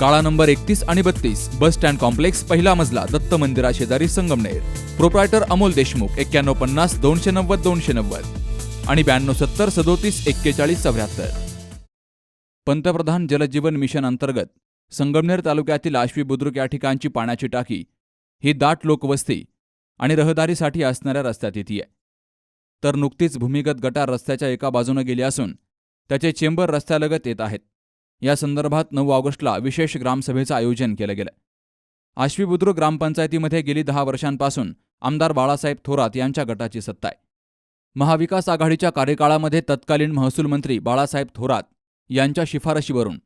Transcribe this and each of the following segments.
काळा नंबर एकतीस आणि बत्तीस बस स्टँड कॉम्प्लेक्स पहिला मजला दत्त मंदिरा शेजारी संगमनेर. प्रोप्रायटर अमोल देशमुख एक्क्याण्णव पन्नास दोनशे नव्वद दोनशे नव्वद. आणि ब्याण्णव सत्तर सदोतीस एक्केचाळीस चौऱ्याहत्तर. पंतप्रधान जलजीवन मिशन अंतर्गत संगमनेर तालुक्यातील आश्वी बुद्रुक या ठिकाणची पाण्याची टाकी ही दाट लोकवस्ती आणि रहदारीसाठी असणाऱ्या रस्त्यात येते तर नुकतीच भूमिगत गटार रस्त्याच्या एका बाजूनं गेली असून त्याचे चेंबर रस्त्यालगत येत आहेत. या संदर्भात नऊ ऑगस्टला विशेष ग्रामसभेचं आयोजन केलं गेलं. आश्वी बुद्रुक ग्रामपंचायतीमध्ये गेली दहा वर्षांपासून आमदार बाळासाहेब थोरात यांच्या गटाची सत्ता आहे. महाविकास आघाडीच्या कार्यकाळामध्ये तत्कालीन महसूल मंत्री बाळासाहेब थोरात यांच्या शिफारशीवरून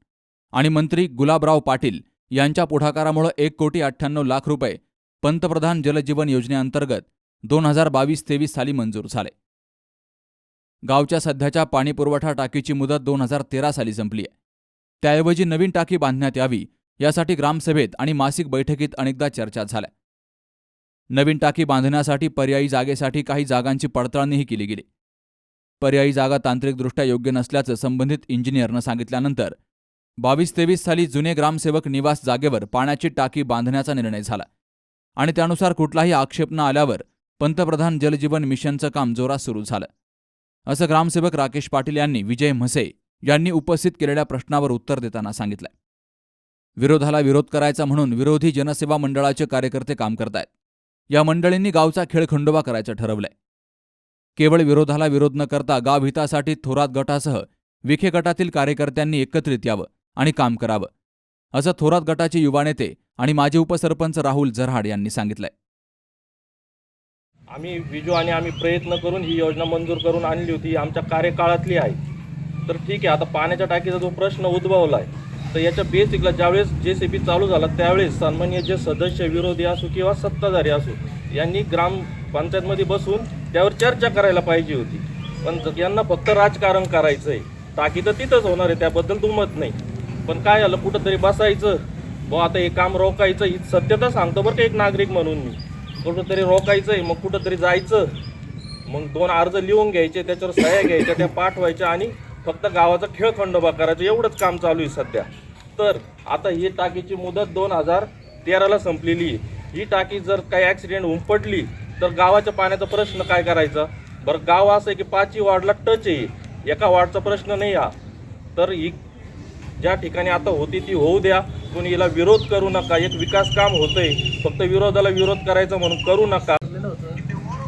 आणि मंत्री गुलाबराव पाटील यांच्या पुढाकारामुळे एक कोटी अठ्ठ्याण्णव लाख रुपये पंतप्रधान जलजीवन योजनेअंतर्गत दोन हजार बावीस तेवीस साली मंजूर झाले. गावच्या सध्याच्या पाणीपुरवठा टाकीची मुदत दोन हजार तेरा साली संपली आहे. त्याऐवजी नवीन टाकी बांधण्यात यावी यासाठी ग्रामसभेत आणि मासिक बैठकीत अनेकदा चर्चा झाल्या. नवीन टाकी बांधण्यासाठी पर्यायी जागेसाठी काही जागांची पडताळणीही केली गेली. पर्यायी जागा तांत्रिकदृष्ट्या योग्य नसल्याचं संबंधित इंजिनियरनं सांगितल्यानंतर बावीस तेवीस साली जुने ग्रामसेवक निवास जागेवर पाण्याची टाकी बांधण्याचा निर्णय झाला. आणि त्यानुसार कुठलाही आक्षेप न आल्यावर पंतप्रधान जलजीवन मिशनचं काम जोरात सुरू झालं. असं ग्रामसेवक राकेश पाटील यांनी विजय म्हसे यांनी उपस्थित केलेल्या प्रश्नावर उत्तर देताना सांगितलंय. विरोधाला विरोध करायचा म्हणून विरोधी जनसेवा मंडळाचे कार्यकर्ते काम करतायत. या मंडळींनी गावचा खेळ खंडोबा करायचं ठरवलंय. केवळ विरोधाला विरोध न करता गाव हितासाठी थोरात गटासह विखे गटातील कार्यकर्त्यांनी एकत्रित यावं आणि काम करावं असं थोरात गटाचे युवा नेते आणि माजी उपसरपंच राहुल झरहाड यांनी सांगितलंय. आम्ही विजू आणि आम्ही प्रयत्न करून ही योजना मंजूर करून आणली होती. आमच्या कार्यकाळातली आहे. तर ठीक आहे आता पाण्याच्या टाकीचा जो प्रश्न उद्भवला आहे तर याच्या बेसिकला ज्यावेळेस जे सी बी चालू झाला त्यावेळेस सन्मान्य जे सदस्य विरोधी असो किंवा सत्ताधारी असो यांनी ग्रामपंचायतमध्ये बसून त्यावर चर्चा करायला पाहिजे होती. पण यांना फक्त राजकारण करायचं आहे टाकी तर तिथंच होणार आहे त्याबद्दल दुमत नाही. पण काय झालं कुठंतरी बसायचं. बुवा आता हे काम रोखायचं ही सत्यता सांगतो बरं का एक नागरिक म्हणून मी. कुठंतरी रोखायचं आहे मग कुठंतरी जायचं. मग दोन अर्ज लिहून घ्यायचे त्याच्यावर सह्या घ्यायच्या त्या पाठवायच्या आणि फक्त गावाचा खेळ खंडोबा करायचं एवढंच काम चालू आहे सध्या. तर आता ही टाकीची मुदत दोन हजार तेराला संपलेली आहे. ही टाकी जर काही ॲक्सिडेंट होऊन पडली तर गावाच्या पाण्याचा प्रश्न काय करायचा? बरं गाव असं आहे की पाचही वार्डला टच आहे. एका वार्डचा प्रश्न नाही हा. तर ही ज्या ठिकाणी आता होती ती होऊ द्या. कोणी याला विरोध करू नका. एक विकास काम होतंय. फक्त विरोधाला विरोध करायचा म्हणून करू नका.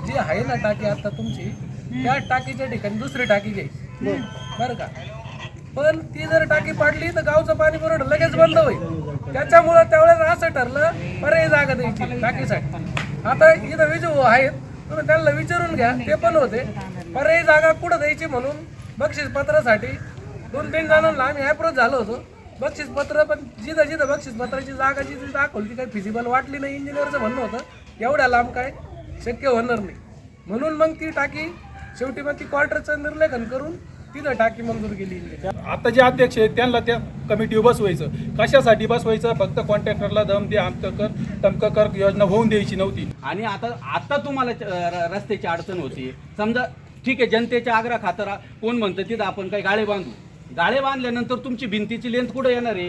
जी आहे ना टाकी आता तुमची त्या टाकीच्या ठिकाणी दुसरी टाकी घ्यायची बरं का? पण ती जर टाकी पाडली तर गावचं पाणी पुरवठा लगेच बंद होईल. त्याच्यामुळं त्यावेळेस असं ठरलं पर्यायी जागा द्यायची टाकीसाठी. आता इथं विजू आहेत तुम्ही त्यांना विचारून घ्या ते पण होते. पर्यायी जागा कुठं द्यायची म्हणून? बक्षीस पत्रासाठी दोन तीन जणांना आम्ही ॲप्रोच झालो होतो. बक्षीस पत्र पण जिथं जिथं बक्षीस पत्राची जागा जिथे दाखवली ती काही फिजिबल वाटली नाही इंजिनियरचं म्हणणं होतं एवढ्या लांब काय? शक्य होणार नाही. म्हणून मग ती टाकी शेवटी मग ती क्वार्टरचं निर्लेखन करून तिथं टाकी मंजूर केली. आता जे अध्यक्ष आहेत त्यांना त्या कमिटीवर बसवायचं. कशासाठी बसवायचं? फक्त कॉन्ट्रॅक्टरला दम दे आमचं कर तमकं कर योजना होऊन द्यायची नव्हती. आणि आता आता तुम्हाला च- र- रस्त्याची अडचण होती. समजा ठीक आहे जनतेच्या आग्रह खातर कोण म्हणतं तिथं आपण काही गाळे बांधू. गाळे बांधल्यानंतर तुमची भिंतीची लेंथ कुठं येणार आहे?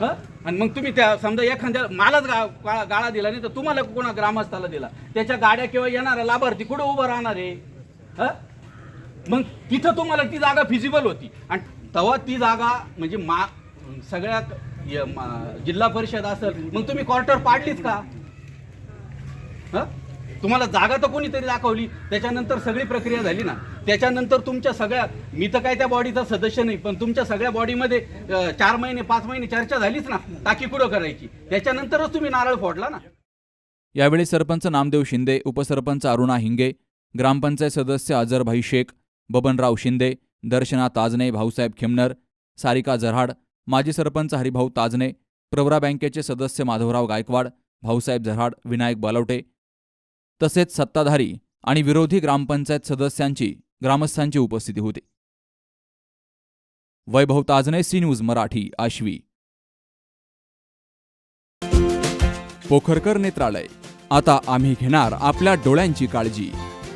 हं? आणि मग तुम्ही त्या समजा एखाद्या मालाच गा गा- गाळा दिला नाही तर तुम्हाला कोणा ग्रामस्थाला दिला? त्याच्या गाड्या किंवा येणारा लाभार्थी कुठं उभं राहणार आहे? हं? मग तिथं तुम्हाला ती जागा फिजिबल होती. आणि तेव्हा ती जागा म्हणजे मा सगळ्या य- मा- जिल्हा परिषद असेल मग तुम्ही क्वार्टर पाडलीच का? हं? तुम्हाला जागा तर कोणीतरी दाखवली. त्याच्यानंतर सगळी प्रक्रिया झाली ना. त्याच्यानंतर तुमच्या सगळ्या मी तर काय त्या बॉडीचा सदस्य नाही पण तुमच्या सगळ्या बॉडीमध्ये अं, चार महिने पाच महिने चर्चा झालीच ना टाकी कुठं करायची? त्याच्यानंतरच तुम्ही नारळ फोडला ना. यावेळी सरपंच नामदेव शिंदे उपसरपंच अरुणा हिंगे ग्रामपंचायत सदस्य अजरभाई शेख बबनराव शिंदे दर्शना ताजने भाऊसाहेब खेमनर सारिका जरहाड माजी सरपंच हरिभाऊ ताजने प्रवरा बँकेचे सदस्य माधवराव गायकवाड भाऊसाहेब जरहाड विनायक बालवटे तसेच सत्ताधारी आणि विरोधी ग्रामपंचायत सदस्यांची ग्रामस्थांची उपस्थिती होती. Vaibhav Tajne C news Marathi Ashvi. Pokharkar नेत्रालय. आता आम्ही घेणार आपल्या डोळ्यांची काळजी.